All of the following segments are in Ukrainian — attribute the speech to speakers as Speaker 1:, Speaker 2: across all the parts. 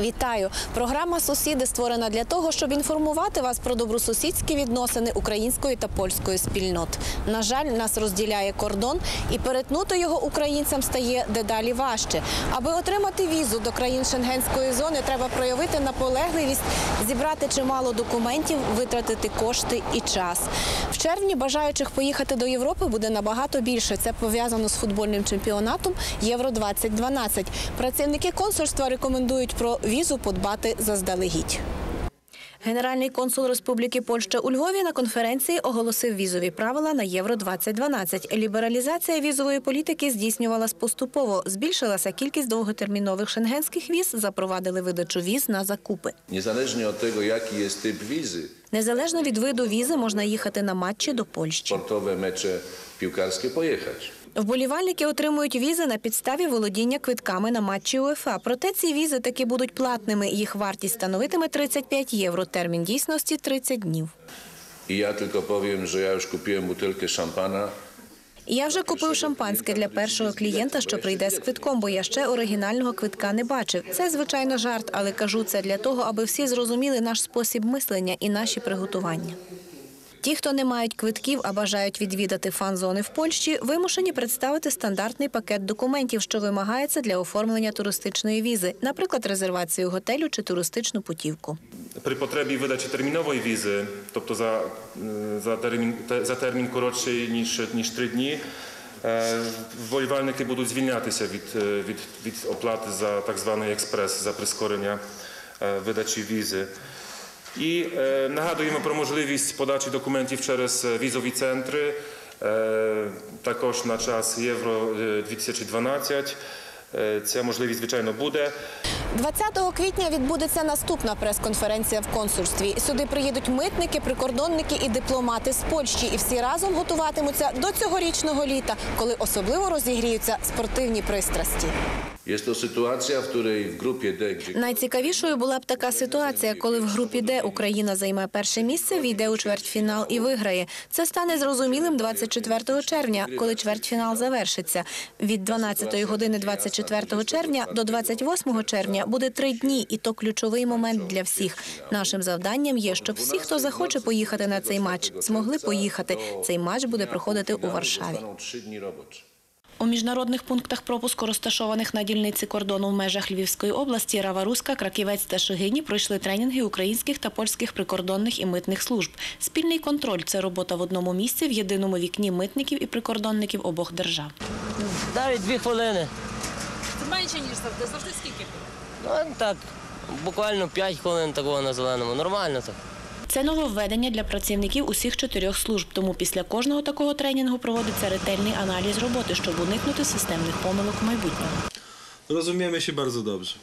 Speaker 1: Вітаю! Програма Сусіди створена для того, щоб інформувати вас про добросусідські відносини української та польської спільнот. На жаль, нас розділяє кордон, і перетнути його українцям стає дедалі важче. Аби отримати візу до країн шенгенської зони, треба проявити наполегливість, зібрати чимало документів, витратити кошти і час. В червні бажаючих поїхати до Європи буде набагато більше. Це пов'язано з футбольним чемпіонатом Євро 2012 Працівники консульства рекомендують про візу подбати заздалегідь. Генеральний консул Республіки Польща у Львові на конференції оголосив візові правила на Євро 2012 Лібералізація візової політики здійснювалась поступово. Збільшилася кількість довготермінових шенгенських віз, запровадили видачу віз на закупи.
Speaker 2: Niezależnie od tego, jaki jest typ wizy,
Speaker 1: Незалежно від виду візи можна їхати на матчі до Польщі.
Speaker 2: sportowe mecze piłkarskie pojechać.
Speaker 1: Вболівальники отримують візи на підставі володіння квитками на матчі УЄФА. Проте ці візи таки будуть платними. Їх вартість становитиме 35 євро. Термін дійсності 30 днів.
Speaker 2: I ja tylko powiem, że ja już kupiłem butelkę szampana.
Speaker 1: Я вже купив шампанське для першого клієнта, що прийде з квитком, бо я ще оригінального квитка не бачив. Це звичайно жарт, але кажу це для того, аби всі зрозуміли наш спосіб мислення і наші приготування. Ті, хто не мають квитків, а бажають відвідати фан-зони в Польщі, вимушені представити стандартний пакет документів, що вимагається для оформлення туристичної візи, наприклад, резервацію готелю чи туристичну путівку.
Speaker 3: При потребі видачі термінової візи, тобто за, е, за, термін, те- за термін коротший, ніж, ніж 3 дні, е, вболівальники будуть звільнятися від, е, від, від оплати за так званий експрес, за прискорення видачі візи. І е, нагадуємо про можливість подачі документів через е, візові центри, е, також на час Євро е, 2012. Е, Ця можливість, звичайно, буде.
Speaker 1: 20 квітня відбудеться наступна прес-конференція в консульстві. Сюди приїдуть митники, прикордонники і дипломати з Польщі. І всі разом готуватимуться до цьогорічного літа, коли особливо розігріються спортивні пристрасті. Найцікавішою була б така ситуація, коли в групі Д Україна займе перше місце, війде у чвертьфінал і виграє. Це стане зрозумілим 24 червня, коли чвертьфінал завершиться. Від 12 години 24 червня до 28 червня буде три дні, і то ключовий момент для всіх. Нашим завданням є, щоб всі, хто захоче поїхати на цей матч, змогли поїхати. Цей матч буде проходити у Варшаві. У міжнародних пунктах пропуску, розташованих на дільниці кордону в межах Львівської області, Раваруська, Краківець та Шегині пройшли тренінги українських та польських прикордонних і митних служб. Спільний контроль це робота в одному місці в єдиному вікні митників і прикордонників обох держав.
Speaker 4: Навіть дві хвилини.
Speaker 5: Менше, ніж завжди. Завжди скільки?
Speaker 4: Ну так, буквально 5 хвилин такого на зеленому. Нормально так.
Speaker 1: Це нововведення для працівників усіх чотирьох служб. Тому після кожного такого тренінгу проводиться ретельний аналіз роботи, щоб уникнути системних помилок в майбутньому.
Speaker 6: Rozumiemy się bardzo dobrze.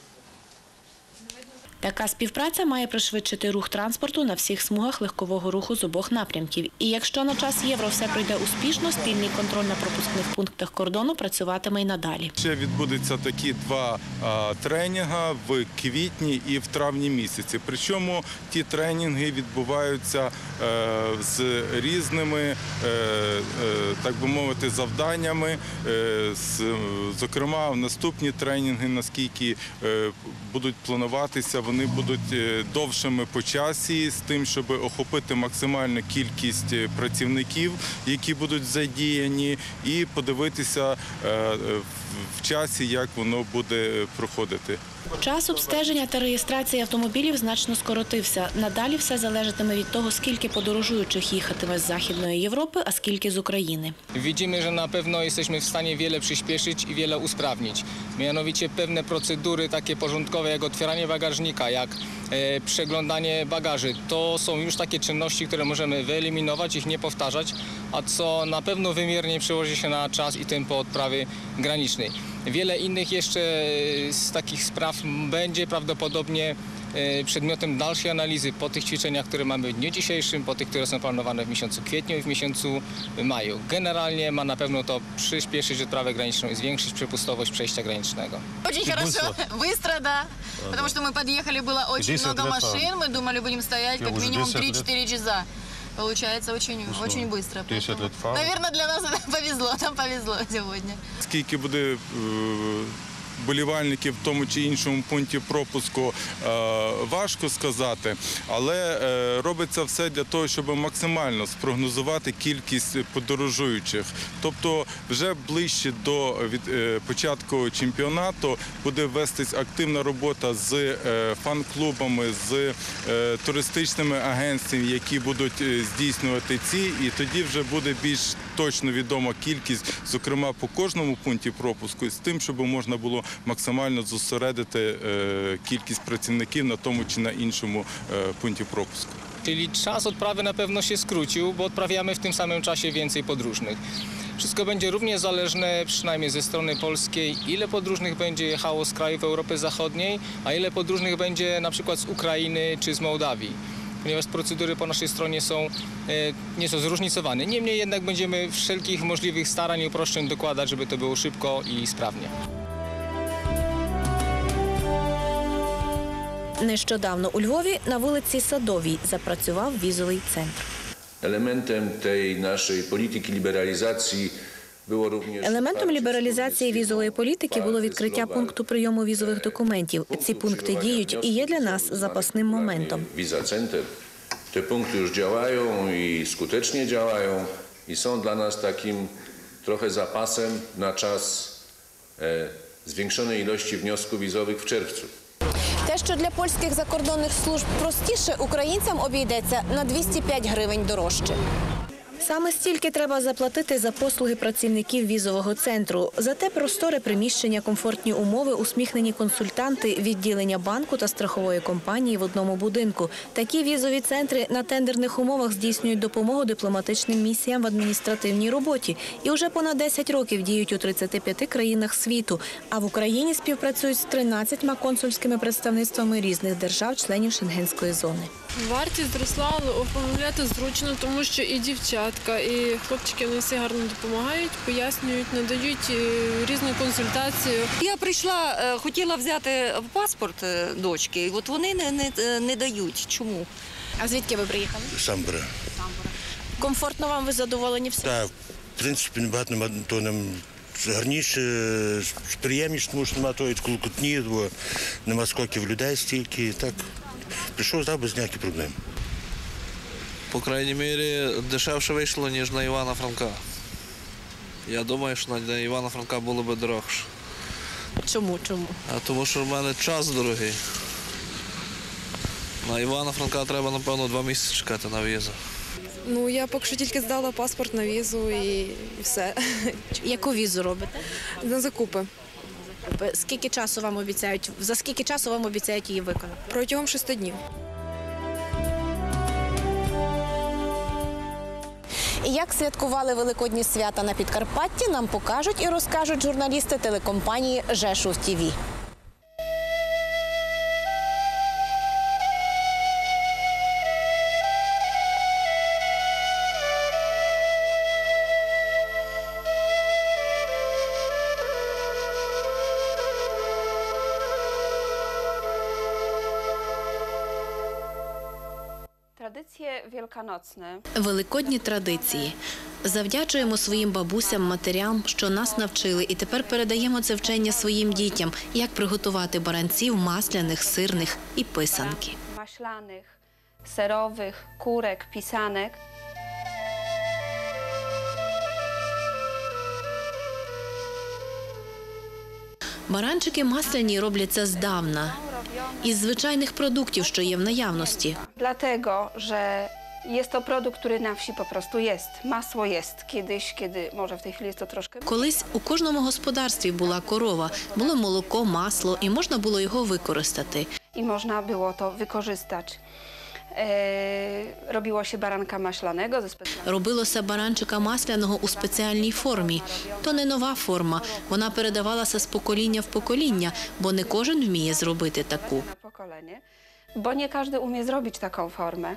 Speaker 1: Така співпраця має пришвидшити рух транспорту на всіх смугах легкового руху з обох напрямків. І якщо на час євро все пройде успішно, спільний контроль на пропускних пунктах кордону працюватиме й надалі.
Speaker 7: Ще відбудуться такі два а, тренінга в квітні і в травні місяці. Причому ті тренінги відбуваються е, з різними, е, е, так би мовити, завданнями. Зокрема, наступні тренінги, наскільки будуть плануватися, вони будуть е, довшими по часі, з тим, щоб охопити максимальну кількість е, працівників, які будуть задіяні, і подивитися е, в часі, як воно буде проходити.
Speaker 1: Час обстеження та реєстрації автомобілів значно скоротився. Надалі все залежатиме від того, скільки подорожуючих їхатиме з Західної Європи, а скільки з України.
Speaker 8: Widzimy, że na pewno jesteśmy w stanie wiele przyspieszyć i wiele usprawnić. Mianowicie pewne procedury takie porządkowe jak otwieranie bagażnika, jak e, przeglądanie bagaży. To są już takie czynności, które możemy wyeliminować, ich nie powtarzać, a co na pewno wymiernie przełoży się na czas i tempo odprawy granicznej. Wiele innych jeszcze e, z takich spraw będzie prawdopodobnie e, przedmiotem dalszej analizy po tych ćwiczeniach, które mamy w dniu dzisiejszym, po tych, które są planowane w miesiącu kwietniu i w miesiącu maju. Generalnie ma na pewno to przyspieszyć odprawę graniczną i zwiększyć przepustowość przejścia granicznego.
Speaker 5: Очень хорошо, быстро, да. Потому что мы подъехали, было очень
Speaker 6: 10
Speaker 5: много
Speaker 6: лет
Speaker 5: машин, мы думали, будем стоять
Speaker 6: Я
Speaker 5: как
Speaker 6: уже
Speaker 5: минимум
Speaker 6: 10 лет.
Speaker 5: 3-4 часа. Получается очень, очень быстро.
Speaker 6: 10
Speaker 5: поэтому,
Speaker 6: лет фау.
Speaker 5: Наверное, для нас это повезло, нам повезло сегодня.
Speaker 7: Скільки буде е, вболівальників в тому чи іншому пункті пропуску е, важко сказати, але е, робиться все для того, щоб максимально спрогнозувати кількість подорожуючих. Тобто, вже ближче до від, е, початку чемпіонату буде вестись активна робота з фан-клубами, з туристичними агентствами, які будуть здійснювати ці, і тоді вже буде більш точно відома кількість, зокрема по кожному пункті пропуску, з тим, щоб можна було максимально зосередити е, кількість працівників на тому чи на іншому е, pункcie propusku.
Speaker 8: Czyli czas odprawy na pewno się skrócił, bo odprawiamy w tym samym czasie więcej podróżnych. Wszystko będzie równie zależne, przynajmniej ze strony polskiej, ile podróżnych będzie jechało z krajów Europy Zachodniej, a ile podróżnych będzie na przykład z Ukrainy czy z Mołdawii. Ponieważ procedury po naszej stronie są e, nieco zróżnicowane. Niemniej jednak będziemy wszelkich możliwych starań i uproszczeń dokładać, żeby to było szybko i sprawnie.
Speaker 1: Нещодавно у Львові на вулиці Садовій запрацював візовий центр.
Speaker 2: Elementem tej naszej polityki liberalizacji było również
Speaker 1: Елементом лібералізації візової політики було відкриття пункту прийому візових документів.
Speaker 2: punktu
Speaker 1: Ці пункти діють і є для нас запасним моментом.
Speaker 2: Te punkty już działają i skutecznie działają i są dla nas takim trochę zapasem na czas e, zwiększonej ilości wniosków wizowych w czerwcu.
Speaker 1: Те, що для польських закордонних служб простіше, українцям обійдеться на 205 гривень дорожче. Саме стільки треба заплатити за послуги працівників візового центру. Зате просторе приміщення, комфортні умови, усміхнені консультанти, відділення банку та страхової компанії в одному будинку. Такі візові центри на тендерних умовах здійснюють допомогу дипломатичним місіям в адміністративній роботі і вже понад 10 років діють у 35 країнах світу. А в Україні співпрацюють з 13 консульськими представництвами різних держав-членів Шенгенської зони.
Speaker 9: Вартість зросла, але оформляти зручно, тому що і дівчатка, і хлопчики вони всі гарно допомагають, пояснюють, надають е, різну консультацію.
Speaker 10: Я прийшла, е, хотіла взяти паспорт е, дочки, і от вони не, не, не дають. Чому?
Speaker 1: А звідки ви приїхали?
Speaker 11: Самбра.
Speaker 1: Комфортно вам ви задоволені всім?
Speaker 11: Так, в принципі, набагато нема то нам гарніше, приємніше, тому що нема тої клокотні, бо нема скоків людей стільки. Так, прийшов, здав без ніяких проблем.
Speaker 12: По крайній мірі, дешевше вийшло, ніж на Івана Франка. Я думаю, що на Івана Франка було би дорогше.
Speaker 1: Чому? Чому?
Speaker 12: А тому що в мене час дорогий. На Івана Франка треба, напевно, два місяці чекати на візу.
Speaker 9: Ну я поки що тільки здала паспорт на візу і, і все.
Speaker 1: Яку візу робите?
Speaker 9: На закупи.
Speaker 1: Скільки часу вам обіцяють? За скільки часу вам обіцяють її виконати?
Speaker 9: Протягом шести днів.
Speaker 1: І як святкували великодні свята на Підкарпатті, нам покажуть і розкажуть журналісти телекомпанії Жешув ТІВІ. Великодні традиції. Завдячуємо своїм бабусям, матерям, що нас навчили, і тепер передаємо це вчення своїм дітям, як приготувати баранців, масляних, сирних і писанки.
Speaker 13: maślanych, serowych, kurek, pisanek.
Speaker 1: Баранчики масляні робляться здавна із звичайних продуктів, що є в наявності.
Speaker 13: Dlatego, że jest to produkt, który na wsi po prostu jest. Masło jest. Kiedyś, kiedy może w tej chwili jest to troszkę
Speaker 1: Колись у кожному господарстві була корова, було молоко, масло, і можна було його використати.
Speaker 13: i można było to wykorzystać. E, robiło się baranka maślanego ze
Speaker 1: Робилося баранчика масляного у спеціальній формі. То не нова форма. Вона передавалася з покоління в покоління, бо не кожен вміє зробити таку.
Speaker 13: pokolenie, bo nie każdy umie zrobić taką formę.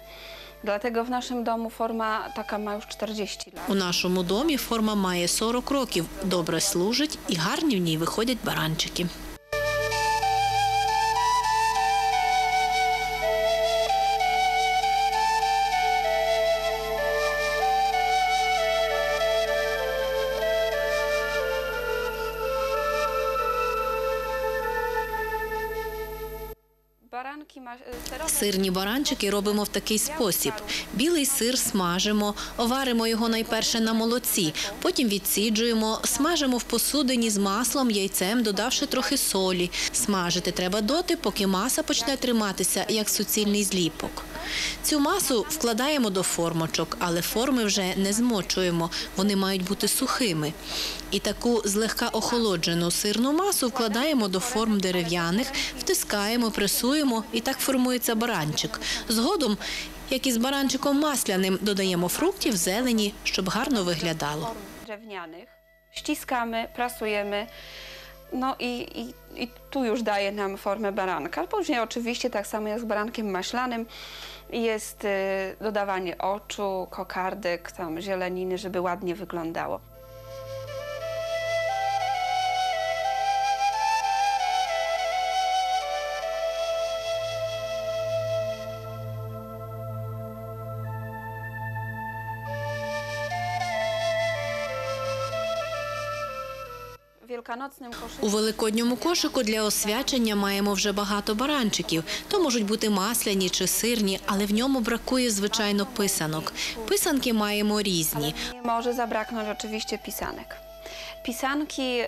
Speaker 13: Dlatego w naszym domu forma taka ma już 40 lat.
Speaker 1: У нашому домі форма має 40 років, добре служить і гарні в ній виходять баранчики. Сирні баранчики робимо в такий спосіб: білий сир смажимо, варимо його найперше на молоці, потім відсіджуємо, смажимо в посудині з маслом, яйцем, додавши трохи солі. Смажити треба доти, поки маса почне триматися як суцільний зліпок. Цю масу вкладаємо до формочок, але форми вже не змочуємо, вони мають бути сухими. І таку злегка охолоджену сирну масу вкладаємо до форм дерев'яних, втискаємо, пресуємо і так формується баранчик. Згодом, як і з баранчиком масляним, додаємо фруктів, зелені, щоб гарно виглядало.
Speaker 13: drewnianych. Ściskamy, prasujemy. No i, i, i tu już daje nam formę baranka. Później oczywiście tak samo jak z barankiem maślanym jest y, dodawanie oczu, kokardek, tam zieleniny, żeby ładnie wyglądało.
Speaker 1: У великодньому кошику для освячення маємо вже багато баранчиків. То можуть бути масляні чи сирні, але в ньому бракує звичайно писанок. Писанки маємо різні.
Speaker 13: Zabraknąć oczywiście pisanek. Pisanki y,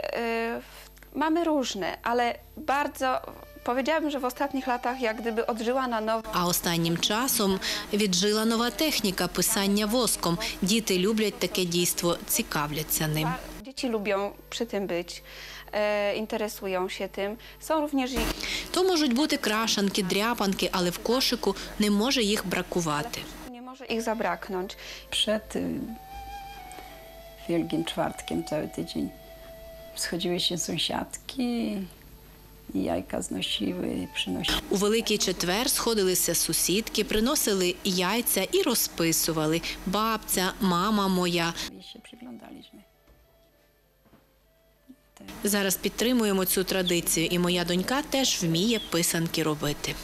Speaker 13: mamy różne, ale bardzo powiedziałabym, że w ostatnich latach jak gdyby odżyła na nowo.
Speaker 1: А останнім часом віджила нова техніка писання воском. Діти люблять таке дійство, цікавляться ним.
Speaker 13: Dzieci lubią przy tym być, e, interesują się tym. Są również i
Speaker 1: То можуть бути крашанки, дряпанки, але в кошику не може їх бракувати.
Speaker 13: nie może ich zabraknąć.
Speaker 14: Przed y, Wielkim Czwartkiem cały tydzień schodziły się sąsiadki i jajka znosiły, przynosiły.
Speaker 1: У Великий четвер сходилися сусідки, приносили яйця і розписували. Бабця, мама моя.
Speaker 14: Się.
Speaker 1: Зараз підтримуємо цю традицію, і моя донька теж вміє писанки робити.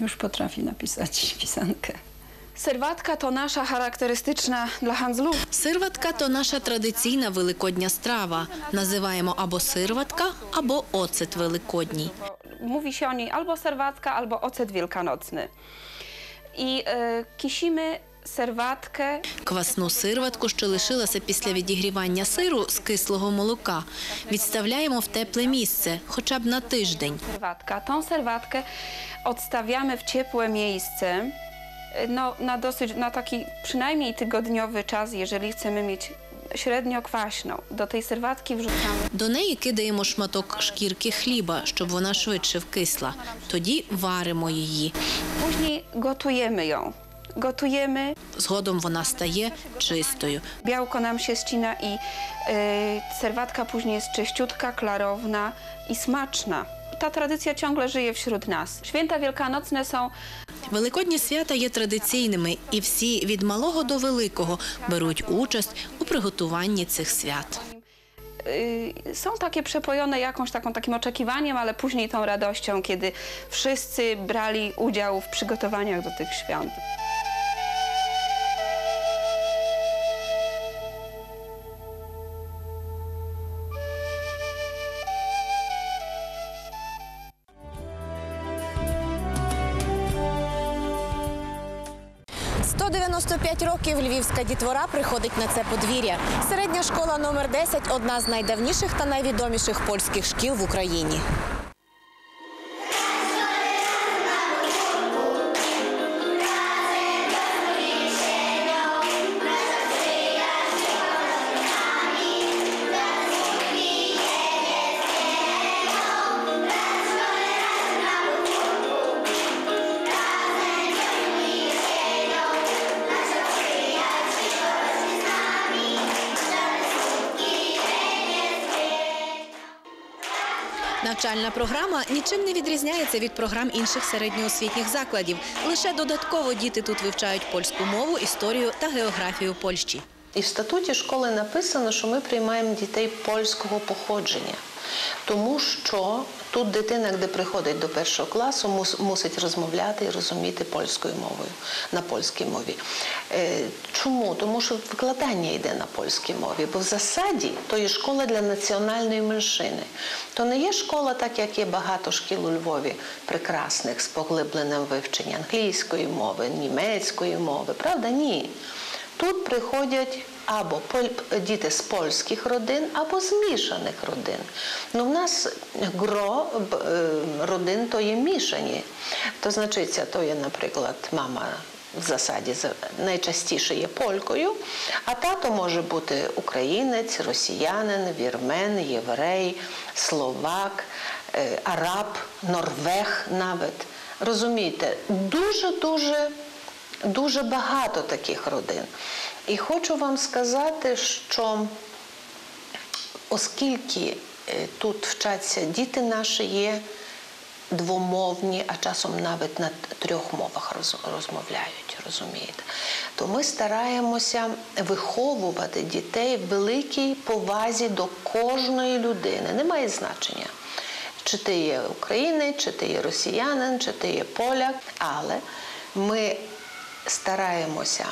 Speaker 14: Już potrafi napisać pisankę.
Speaker 13: Serwatka to nasza charakterystyczna dla handlów.
Speaker 1: Сирватка то наша традиційна великодня страва. Називаємо або сирватка, або оцет великодній.
Speaker 13: Mówi się o niej albo serwatka, albo ocet wielkanocny. I e, kisimy serwatkę
Speaker 1: Квасну сирватку, що лишилася після відігрівання сиру з кислого молока, відставляємо в тепле місце, хоча б на тиждень.
Speaker 13: serwatka. Tą serwatkę odstawiamy w ciepłe miejsce no, na dosyć, na taki przynajmniej tygodniowy czas, jeżeli chcemy mieć średnio kwaśną. Do tej serwatki wrzucamy
Speaker 1: До неї кидаємо шматок шкірки хліба, щоб вона швидше вкисла. Тоді варимо її.
Speaker 13: Później gotujemy ją. Gotujemy,
Speaker 1: Згодом вона стає чистою.
Speaker 13: białko nam się ścina i y, serwatka później jest czyściutka, klarowna i smaczna. Ta tradycja ciągle żyje wśród nas. Święta wielkanocne są
Speaker 1: Великодні свята є традиційними, і всі від малого до великого беруть участь у приготуванні цих свят.
Speaker 13: y, są takie przepojone jakąś taką takim oczekiwaniem, ale później tą radością, kiedy wszyscy brali udział w przygotowaniach do tych świąt.
Speaker 1: 195 років львівська дітвора приходить на це подвір'я. Середня школа номер 10 – одна з найдавніших та найвідоміших польських шкіл в Україні. Навчальна програма нічим не відрізняється від програм інших середньоосвітніх закладів. Лише додатково діти тут вивчають польську мову, історію та географію Польщі.
Speaker 15: І в статуті школи написано, що ми приймаємо дітей польського походження, тому що тут дитина, де приходить до першого класу, мусить розмовляти і розуміти польською мовою на польській мові. Е, Чому? Тому що викладання йде на польській мові, бо в засаді то є школа для національної меншини. То не є школа, так як є багато шкіл у Львові, прекрасних з поглибленим вивченням англійської мови, німецької мови. Правда? Ні. Тут приходять або діти з польських родин, або змішаних родин. Ну, в нас гро е, родин то є мішані. То значиться, то є, наприклад, мама в засаді найчастіше є полькою, а тато може бути українець, росіянин, вірмен, єврей, словак, е, араб, норвег навіть. Розумієте, дуже-дуже дуже багато таких родин. І хочу вам сказати, що оскільки е, тут вчаться діти наші є двомовні, а часом навіть на трьох мовах розмовляють, розумієте, то ми стараємося виховувати дітей в великій повазі до кожної людини. Немає значення. Чи ти є українець, чи ти є росіянин, чи ти є поляк, але ми стараємося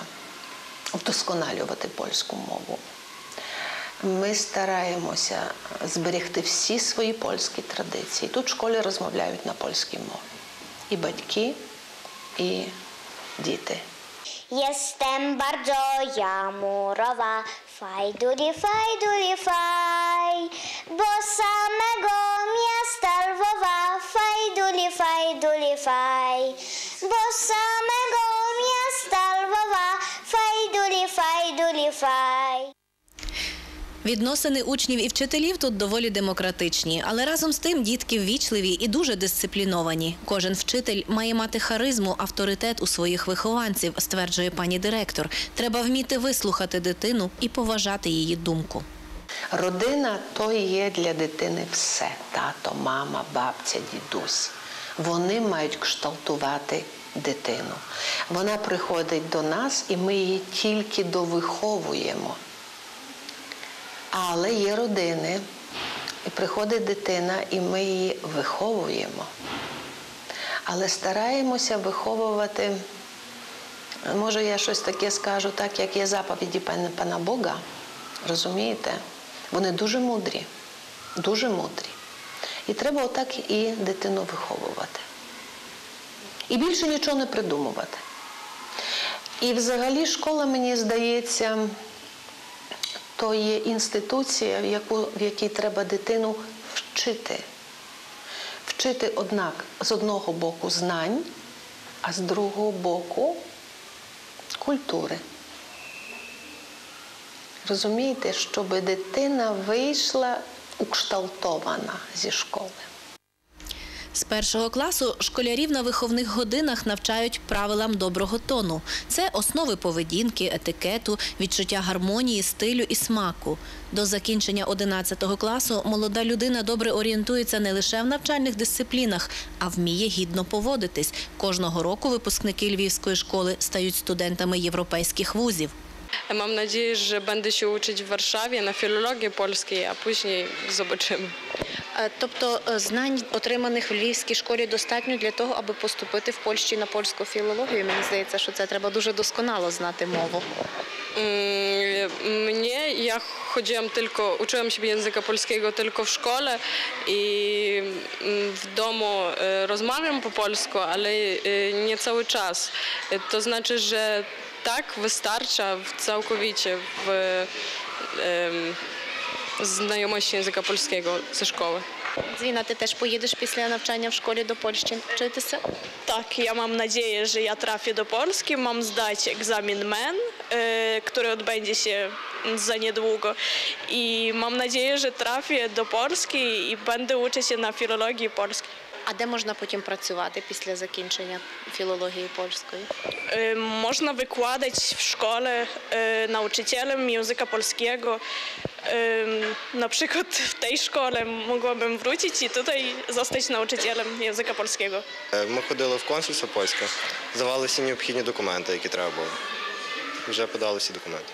Speaker 15: вдосконалювати польську мову. Ми стараємося зберегти всі свої польські традиції. Тут в школі розмовляють на польській мові. І батьки, і діти.
Speaker 16: Jestem bardzo jamurowa, fajduli, fajduli, faj, bo samego miasta Lwowa, fajduli, fajduli, faj, bo samego
Speaker 1: Відносини учнів і вчителів тут доволі демократичні, але разом з тим дітки ввічливі і дуже дисципліновані. Кожен вчитель має мати харизму, авторитет у своїх вихованців, стверджує пані директор. Треба вміти вислухати дитину і поважати її думку.
Speaker 15: Родина то є для дитини все: тато, мама, бабця, дідусь. Вони мають кшталтувати дитину. Вона приходить до нас, і ми її тільки довиховуємо. Але є родини, і приходить дитина, і ми її виховуємо. Але стараємося виховувати, може, я щось таке скажу, так як є заповіді пана, пана Бога. Розумієте? Вони дуже мудрі, дуже мудрі. І треба отак і дитину виховувати. І більше нічого не придумувати. І взагалі школа, мені здається, то є інституція, в, яку, в якій треба дитину вчити. Вчити, однак, з одного боку знань, а з другого боку культури. Розумієте, щоб дитина вийшла укшталтована зі школи.
Speaker 1: З першого класу школярів на виховних годинах навчають правилам доброго тону. Це основи поведінки, етикету, відчуття гармонії, стилю і смаку. До закінчення 11 класу молода людина добре орієнтується не лише в навчальних дисциплінах, а вміє гідно поводитись. Кожного року випускники Львівської школи стають студентами європейських вузів.
Speaker 9: Mam nadzieję, że będę się uczyć w Warszawie na filologii polskiej, a później zobaczymy.
Speaker 1: Тобто знань, отриманих в Львівській школі, достатньо для того, аби поступити в Польщі на польську філологію. Мені здається, що це треба дуже досконало знати мову.
Speaker 9: Mm, Mnie, ja chodziłam tylko, uczyłam się języka polskiego tylko w szkole i mm, w domu e, rozmawiam po polsku, ale e, nie cały czas. E, To znaczy, że tak wystarcza całkowicie w znajomości języka polskiego ze szkoły.
Speaker 1: Дзвіна, ти теж поїдеш після навчання в школі до Польщі вчитися?
Speaker 17: Tak, ja mam nadzieję, że ja trafię do Polski. Mam zdać egzamin MEN, e, który odbędzie się za niedługo. I mam nadzieję, że trafię do Polski i będę uczyć się na filologii polskiej.
Speaker 1: А де можна потім працювати після закінчення філології польської?
Speaker 17: E, Można wykładać w szkole e, nauczycielem języka polskiego. E, Na przykład w tej szkole mogłabym wrócić i tutaj zostać nauczycielem języka polskiego.
Speaker 18: Е, Ми ходили в консульство польське, здавали всі необхідні документи, які треба було. Вже подали всі документи.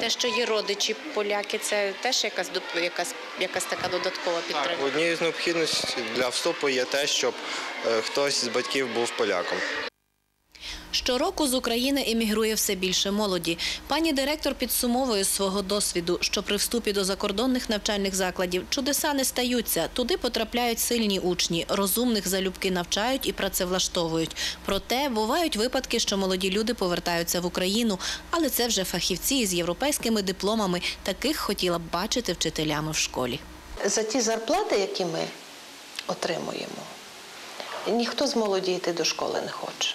Speaker 1: Те, що є родичі поляки, це теж якась доп- якась, якась така додаткова підтримка.
Speaker 18: Однією з необхідностей для вступу є те, щоб е, хтось з батьків був поляком.
Speaker 1: Щороку з України емігрує все більше молоді. Пані директор підсумовує свого досвіду, що при вступі до закордонних навчальних закладів чудеса не стаються. Туди потрапляють сильні учні, розумних залюбки навчають і працевлаштовують. Проте бувають випадки, що молоді люди повертаються в Україну, але це вже фахівці із європейськими дипломами. Таких хотіла б бачити вчителями в школі.
Speaker 15: За ті зарплати, які ми отримуємо, ніхто з молоді йти до школи не хоче.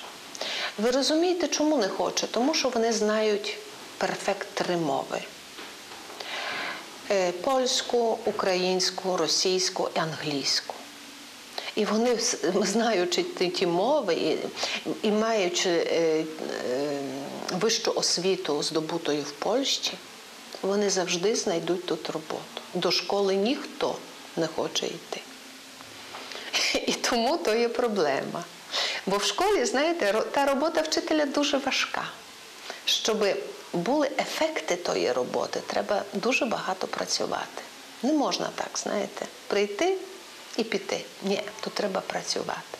Speaker 15: Ви розумієте, чому не хоче? Тому що вони знають перфект три мови: Е, польську, українську, російську і англійську. І вони, знаючи ті, мови і, і маючи е, е, вищу освіту, здобутою в Польщі, вони завжди знайдуть тут роботу. До школи ніхто не хоче йти. І тому то є проблема. Бо в школі, знаєте, та робота вчителя дуже важка. Щоб були ефекти тої роботи, треба дуже багато працювати. Не можна так, знаєте, прийти і піти. Ні, тут треба працювати.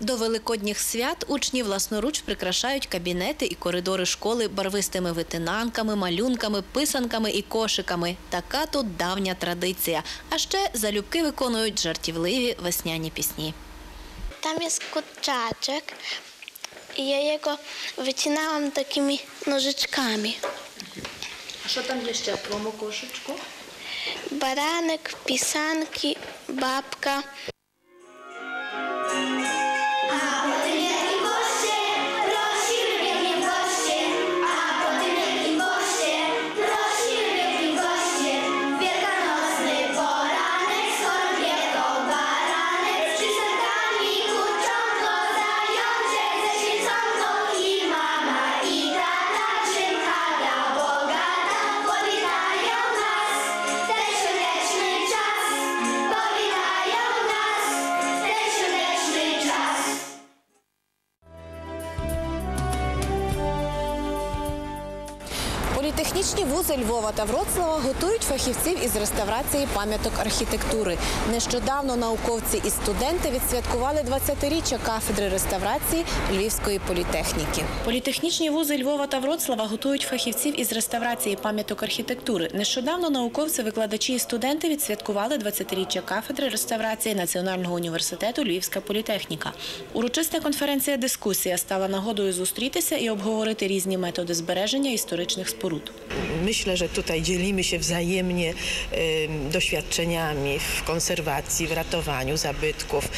Speaker 1: До великодніх свят учні власноруч прикрашають кабінети і коридори школи барвистими витинанками, малюнками, писанками і кошиками. Така тут давня традиція. А ще залюбки виконують жартівливі весняні пісні.
Speaker 19: Tam jest kurczaczek i ja jego wycinałam takimi nożyczkami.
Speaker 1: A co tam jeszcze oprócz koszyczku?
Speaker 19: Baranek, pisanki, babka,
Speaker 1: Політехнічні Львова та Вроцлава готують фахівців із реставрації пам'яток архітектури. Нещодавно науковці і студенти відсвяткували 20-річчя кафедри реставрації Львівської політехніки. Політехнічні вузи Львова та Вроцлава готують фахівців із реставрації пам'яток архітектури. Нещодавно науковці, викладачі і студенти відсвяткували 20-річчя кафедри реставрації Національного університету Львівська політехніка. Урочиста конференція дискусія стала нагодою зустрітися і обговорити різні методи збереження історичних споруд.
Speaker 20: Myślę, że tutaj dzielimy się wzajemnie em, doświadczeniami w konserwacji, w ratowaniu zabytków,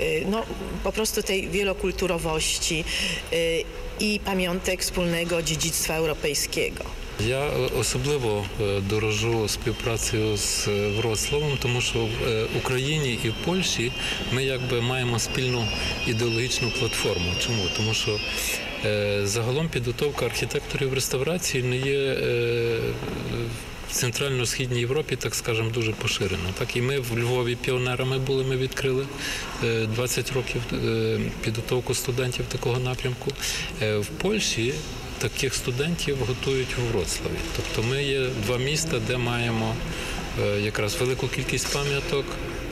Speaker 20: y, no, po prostu tej wielokulturowości y, i pamiątek wspólnego dziedzictwa europejskiego.
Speaker 21: Я е, особливо е, дорожу співпрацею з е, Вроцлавом, тому що в е, Україні і в Польщі ми якби маємо спільну ідеологічну платформу. Чому? Тому що е, загалом підготовка архітекторів реставрації не є е, в Центрально-східній Європі, так скажемо, дуже поширена. Так і ми в Львові піонерами були. Ми відкрили е, 20 років е, підготовку студентів такого напрямку. Е, В Польщі таких студентів готують у Вроцлаві. Тобто ми є два міста, де маємо е, якраз велику кількість пам'яток,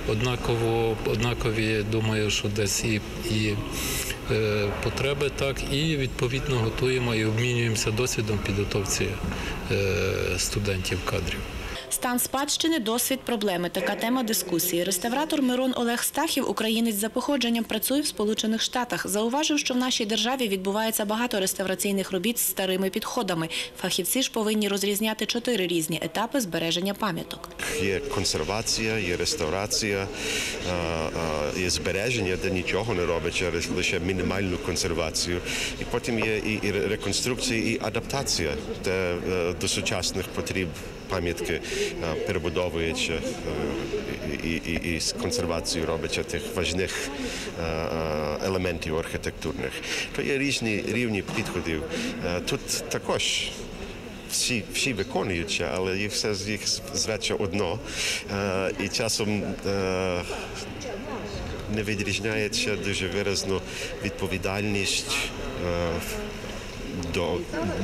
Speaker 21: однаково, однакові, думаю, що десь і, і е, потреби, так, і відповідно готуємо і обмінюємося досвідом підготовці е, студентів кадрів.
Speaker 1: Стан спадщини, досвід, проблеми. Така тема дискусії. Реставратор Мирон Олег Стахів, українець за походженням, працює в Сполучених Штатах. Зауважив, що в нашій державі відбувається багато реставраційних робіт з старими підходами. Фахівці ж повинні розрізняти чотири різні етапи збереження пам'яток.
Speaker 22: Є консервація, є реставрація, а, а, є збереження, де нічого не робить, лише мінімальну консервацію. І потім є і, реконструкція, і адаптація, е, до сучасних потреб пам'ятки е, перебудовуючи е, і, і, і, з консервацією робить тих важних е, е, елементів архітектурних. То є різні рівні підходів. Е, Тут також всі, всі виконують, але їх все їх зрече одно. Е, і часом е, не відрізняється дуже виразно відповідальність. Е, до,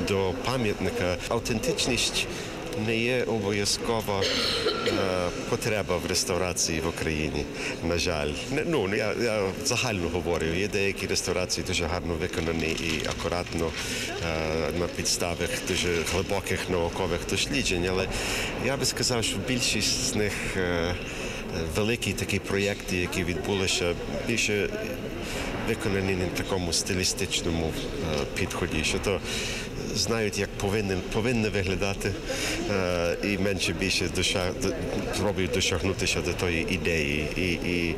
Speaker 22: до пам'ятника. Аутентичність не є обов'язкова е, потреба в реставрації в Україні. На жаль, Не- ну я, я загально говорю. Є деякі реставрації дуже гарно виконані і акуратно е, на підставах дуже глибоких наукових досліджень. Але я би сказав, що більшість з них е, великі такі проєкти, які відбулися, більше виконані на такому стилістичному підході, що то знають, як повинен, повинно виглядати, е, і менше більше до- пробують досягнутися до тої ідеї. І, і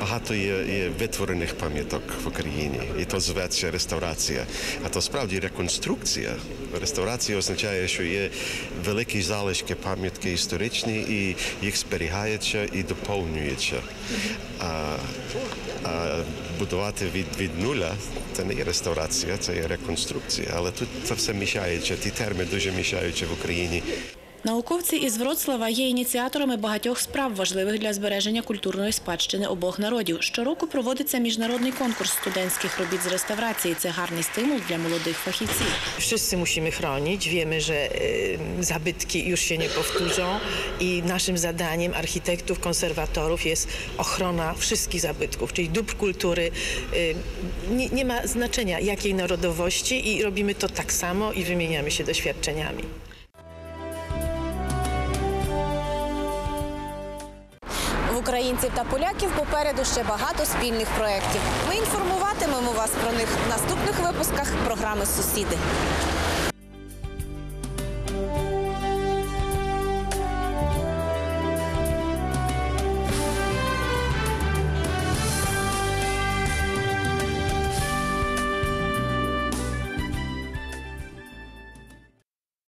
Speaker 22: багато є, є витворених пам'яток в Україні, і то зветься реставрація. А то справді реконструкція. Реставрація означає, що є великі залишки пам'ятки історичні, і їх зберігається і доповнюється. А, а будувати від, від нуля це не є реставрація, це є реконструкція. Але тут це все мішається. Ті терми дуже мішаються в Україні.
Speaker 1: Науковці із Вроцлава є ініціаторами багатьох справ, важливих для збереження культурної спадщини обох народів. Щороку проводиться міжнародний konкurs студентських робіт z restauracji. Це гарний стимул для молодих фахівців.
Speaker 20: Wszyscy musimy chronić. Wiemy, że e, zabytki już się nie powtórzą i naszym zadaniem architektów, konserwatorów jest ochrona wszystkich zabytków, czyli dóbr kultury. E, Nie, nie ma znaczenia jakiej narodowości i robimy to tak samo i wymieniamy się doświadczeniami.
Speaker 1: Українців та поляків попереду ще багато спільних проєктів. Ми інформуватимемо вас про них в наступних випусках програми Сусіди.